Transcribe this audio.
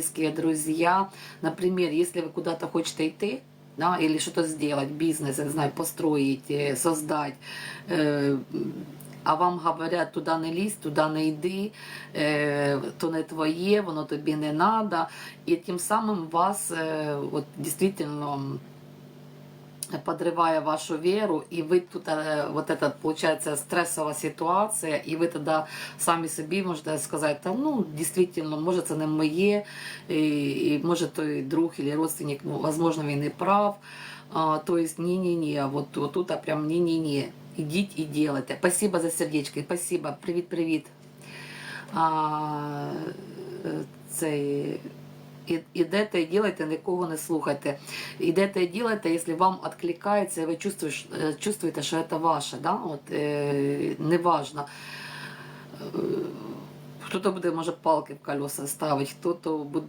близкие друзья. Например, если вы куда-то хотите идти, да, или что-то сделать, бизнес, я не знаю, построить, э, создать, э, а вам говорять, туди не лізь, туди не йди, е, то не твоє, воно тобі не треба. І тим самим вас е, от, дійсно подрывая вашу веру, и вы тут, э, вот это, получается, стрессовая ситуація, і ви тоді самі собі можете сказати, та ну, дійсно, може це не моє, і, і може той друг или родственник, ну, возможно, він і прав, а, то есть ні-ні-ні, а вот, вот тут а прям ні-ні-ні, ідіть і делайте. Спасибо за сердечки, спасибо, привіт-привіт. А, е, цей, идете и делайте, нікого не слухайте. Идете и делайте, если вам откликается, и вы чувствуете, чувствуете что это ваше, да? вот, э, е, неважно. Е, хто-то буде, може, палки в колеса ставити, хто-то буде.